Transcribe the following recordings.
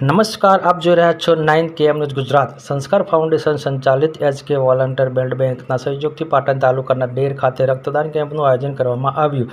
નમસ્કાર, આપ જોઈ રહ્યા છો નાઇન કેએમ ન્યૂઝ ગુજરાત. સંસ્કાર ફાઉન્ડેશન સંચાલિત એચ કે વોલન્ટિયર બ્લડ બેંકના સહયોગથી પાટણ તાલુકાના ડેર ખાતે રક્તદાન કેમ્પનું આયોજન કરવામાં આવ્યું.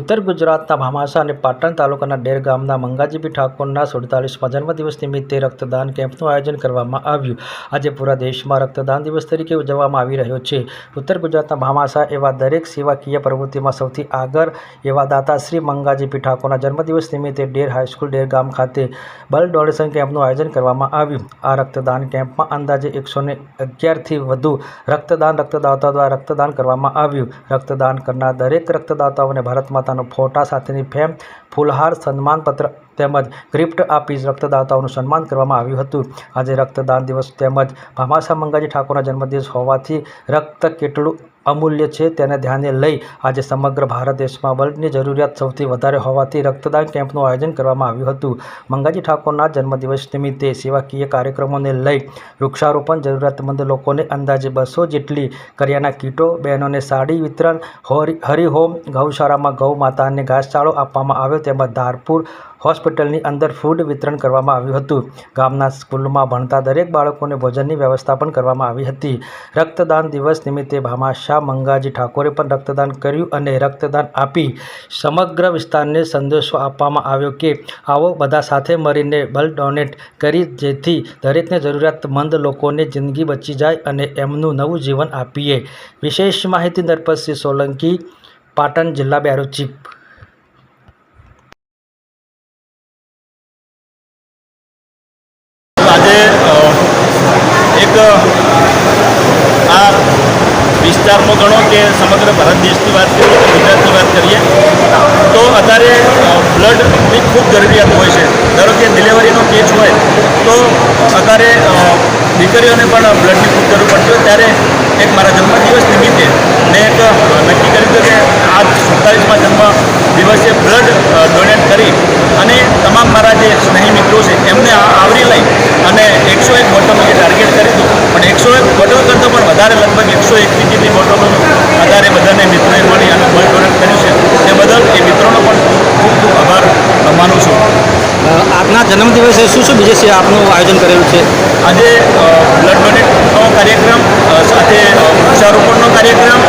ઉત્તર ગુજરાતના ભામાસા અને પાટણ તાલુકાના ડેર ગામના મંગાજીભી ઠાકોરના સુડતાલીસમાં જન્મદિવસ નિમિત્તે રક્તદાન કેમ્પનું આયોજન કરવામાં આવ્યું. આજે પૂરા દેશમાં રક્તદાન દિવસ તરીકે ઉજવવામાં આવી રહ્યો છે. ઉત્તર ગુજરાતના ભામાસા એવા દરેક સેવાકીય પ્રવૃત્તિમાં સૌથી આગળ એવા દાતાશ્રી મંગાજીભી ઠાકોરના જન્મદિવસ નિમિત્તે ડેર હાઈસ્કૂલ ડેર ગામ ખાતે બલ્ડ ડોનેશન કેમ્પનું આયોજન કરવામાં આવ્યું. આ રક્તદાન કેમ્પમાં અંદાજે એકસો ને અગિયારથી વધુ રક્તદાન રક્તદાતાઓ દ્વારા રક્તદાન કરવામાં આવ્યું. રક્તદાન કરનાર દરેક રક્તદાતાઓને ભારત માતાનો ફોટા સાથેની ફેમ, ફૂલહાર, સન્માનપત્ર તેમજ ગ્રિફ્ટ આપી રક્તદાતાઓનું સન્માન કરવામાં આવ્યું હતું. આજે રક્તદાન દિવસ તેમજ ભામાસા મંગાજી ઠાકોરના જન્મદિવસ હોવાથી રક્ત કેટલું અમૂલ્ય છે, તેને ધ્યાને લઈ આજે સમગ્ર ભારત દેશમાં બ્લડની જરૂરિયાત સૌથી વધારે હોવાથી રક્તદાન કેમ્પનું આયોજન કરવામાં આવ્યું હતું. મંગાજી ઠાકોરના જન્મદિવસ નિમિત્તે સેવાકીય કાર્યક્રમોને લઈ વૃક્ષારોપણ જરૂરિયાતમંદ લોકોને અંદાજે બસો જેટલી કરિયાના કીટો, બહેનોને સાડી વિતરણ, હોરી, હરિહોમ, ગૌશાળામાં ગૌ માતાને ઘાસચાળો આપવામાં આવ્યો, તેમજ ધારપુર હોસ્પિટલની અંદર ફૂડ વિતરણ કરવામાં આવ્યું હતું. ગામના સ્કૂલમાં ભણતા દરેક બાળકોને ભોજનની વ્યવસ્થા પણ કરવામાં આવી હતી. રક્તદાન દિવસ નિમિત્તે ભામાશા મંગાજી ઠાકોરે પણ રક્તદાન કર્યું અને રક્તદાન આપી સમગ્ર વિસ્તારને સંદેશો આપવામાં આવ્યો કે, આવો બધા સાથે મળીને બ્લડ ડોનેટ કરી જેથી દરેકને જરૂરિયાતમંદ લોકોને જિંદગી બચી જાય અને એમનું નવું જીવન આપીએ. વિશેષ માહિતી નરપતસિંહ સોલંકી પાટણ જિલ્લા બ્યુરો ચીફ આજે અ, એક, આ વિસ્તારમાં ગણો કે સમગ્ર ભારત દેશની વાત કરીએ ગુજરાતની વાત કરીએ, તો અત્યારે બ્લડની ખૂબ જરૂરિયાત હોય છે. ધારો કે ડિલિવરીનો કેસ હોય, તો અત્યારે દીકરીઓને પણ બ્લડની ખૂબ જરૂર પડતી હોય. ત્યારે એક મારા જન્મદિવસ નિમિત્તે મેં એક નક્કી કર્યું હતું કે આ સુડતાલીસમાં જન્મ દિવસે બ્લડ ડોનેટ કરી અને તમામ મારા જે સ્નેહી મિત્રો છે, એમને આવરી લઈ અને એકસો એક બોટલનું જે ટાર્ગેટ કર્યું હતું પણ એકસો એક બોટલ કરતાં પણ વધારે લગભગ એકસો એકથી જેટલી બોટલોનું વધારે બધાને મિત્રોએ મળી અને ડોનેટ કર્યું છે. તે બદલ એ મિત્રોનો પણ ખૂબ ખૂબ આભાર માનું છું. આપના જન્મદિવસે શું શું બીજે છે આપનું આયોજન કરેલું છે? આજે બ્લડ ડોનેટનો કાર્યક્રમ સાથે વૃક્ષારોપણનો કાર્યક્રમ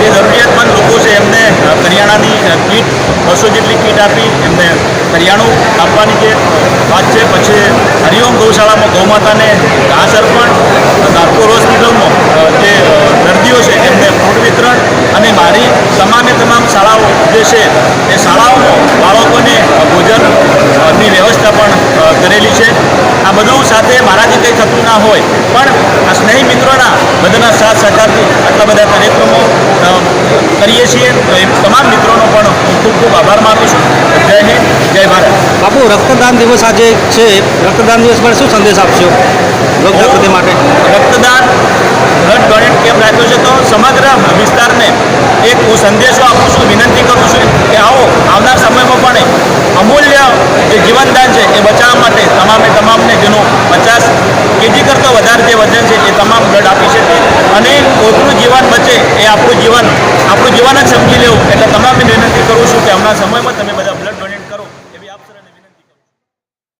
જે જરૂરિયાતમંદ લોકો છે એમને કરિયાણાની કીટ બસો જેટલી કીટ આપી એમને કરિયાણું આપવાની જે વાત છે. પછી હરિઓમ ગૌશાળામાં ગૌમાતાને ઘાસ અર્પણ, નાગપુર હોસ્પિટલમાં જે દર્દીઓ છે એમને ફૂડ વિતરણ અને મારી તમામે તમામ શાળાઓ જે છે એ શાળાઓમાં બાળકોને ભોજનની વ્યવસ્થા પણ કરેલી છે. આ બધું સાથે મારાથી કંઈ થતું ના હોય, પણ આ સ્નેહી મિત્રોના બધાના સાથ સહકારથી આટલા બધા કાર્યક્રમો કરીએ છીએ. તો તમામ મિત્રોનો પણ હું ખૂબ ખૂબ આભાર માનું છું. જય હિન્દ, જય ભારત. બાપુ રક્તદાન દિવસ આજે છે. રક્તદાન દિવસ પર શું સંદેશ આપશો? લોક જાગૃતિ માટે. રક્તદાન બ્લડ ડોનેટ કેમ્પ રાખ્યો છે? તો સમગ્ર વિસ્તારને એક હું સંદેશો આપું છું વિનંતી કરું છું કે આવો આવનાર સમયમાં પણ અમૂલ્ય જે જીવનદાન છે એ બચાવવા માટે તમામે તમામને જેનું પચાસ કેજી કરતાં વધારે જે વજન છે એ તમામ બ્લડ આપી શકે. અને પોતનું જીવન બચે એ આપણું જીવન આપણું જીવન જ સમજી લેવું. એટલે તમામે વિનંતી કરું છું કે હમણાં સમયમાં તમે બધા